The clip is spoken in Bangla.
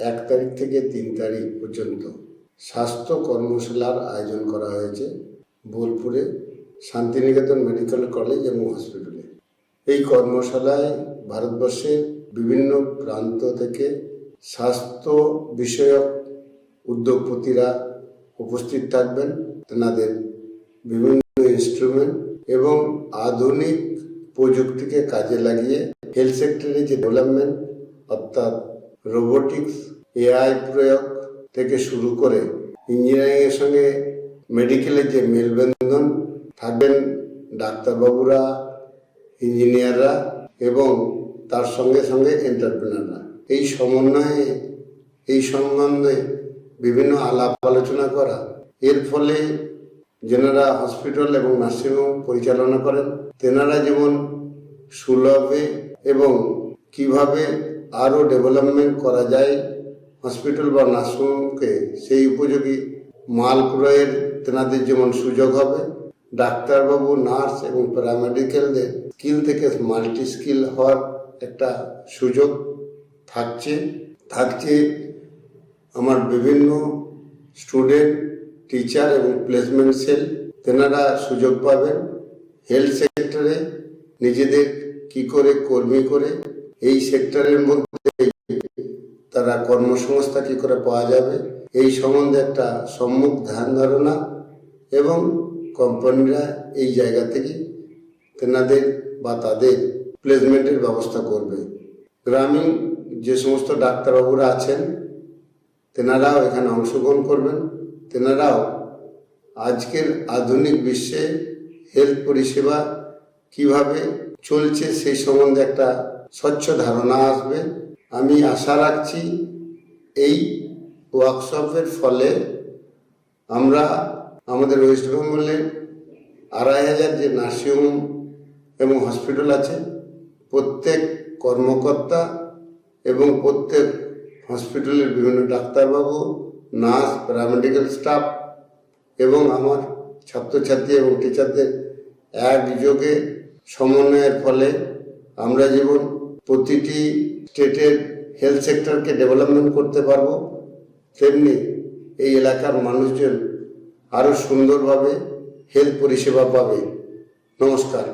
এক তারিখ থেকে তিন তারিখ পর্যন্ত স্বাস্থ্য কর্মশালার আয়োজন করা হয়েছে বোলপুরে শান্তিনিকেতন মেডিকেল কলেজ এবং হসপিটালে। এই কর্মশালায় ভারতবর্ষের বিভিন্ন প্রান্ত থেকে স্বাস্থ্য বিষয়ক উদ্যোগপতিরা উপস্থিত থাকবেন। তেনাদের বিভিন্ন ইনস্ট্রুমেন্ট এবং আধুনিক প্রযুক্তিকে কাজে লাগিয়ে হেলথ সেক্টরে যে ডেভেলপমেন্ট অর্থাৎ রোবোটিক্স, এআই প্রয়োগ থেকে শুরু করে ইঞ্জিনিয়ারিং এর সঙ্গে মেডিকেলের যে মেলবন্ধন, থাকবেন ডাক্তারবাবুরা, ইঞ্জিনিয়াররা এবং তার সঙ্গে সঙ্গে এন্টারপ্রেনাররা। এই সমন্বয়ে, এই সম্বন্ধে বিভিন্ন আলাপ আলোচনা করা, এর ফলে যেনারা হসপিটাল এবং নার্সিংহোম পরিচালনা করেন, তেনারা যেমন সুলভে এবং কীভাবে আরও ডেভেলপমেন্ট করা যায় হসপিটাল বা নার্সিংহোমকে, সেই উপযোগী মাল ক্রয়ের তেনাদের যেমন সুযোগ হবে, ডাক্তারবাবু, নার্স এবং প্যারামেডিক্যালদের স্কিল থেকে মাল্টি স্কিল হওয়ার একটা সুযোগ থাকছে। থাকছে আমার বিভিন্ন স্টুডেন্ট, টিচার এবং প্লেসমেন্ট সেল, তেনারা সুযোগ পাবেন হেলথ সেক্টরে নিজেদের কি করে, কর্মী করে এই সেক্টরের মধ্যে তারা কর্মসংস্থা কি করে পাওয়া যাবে? এই সম্বন্ধে একটা সম্মুখ ধ্যান ধারণা এবং কোম্পানিরা এই জায়গা থেকে তেনাদের বা তাদের প্লেসমেন্টের ব্যবস্থা করবে। গ্রামীণ যে সমস্ত ডাক্তারবাবুরা আছেন, তেনারাও এখানে অংশগ্রহণ করবেন। তেনারাও আজকের আধুনিক বিশ্বে হেলথ পরিষেবা কীভাবে চলছে সেই সম্বন্ধে একটা স্বচ্ছ ধারণা আসবে। আমি আশা রাখছি এই ওয়ার্কশপের ফলে আমরা আমাদের ওয়েস্ট বেঙ্গলের আড়াই হাজার যে নার্সিংহোম এবং হসপিটাল আছে, প্রত্যেক কর্মকর্তা এবং প্রত্যেক হসপিটালের বিভিন্ন ডাক্তারবাবু, নার্স প্যারামেডিক্যাল স্টাফ এবং আমার ছাত্রছাত্রী এবং টিচারদের একযোগে সমন্বয়ের ফলে আমরা যেমন প্রতিটি স্টেটের হেলথ সেক্টরকে ডেভেলপমেন্ট করতে পারব, তেমনি এই এলাকার মানুষজন আরও সুন্দরভাবে হেলথ পরিষেবা পাবে। নমস্কার।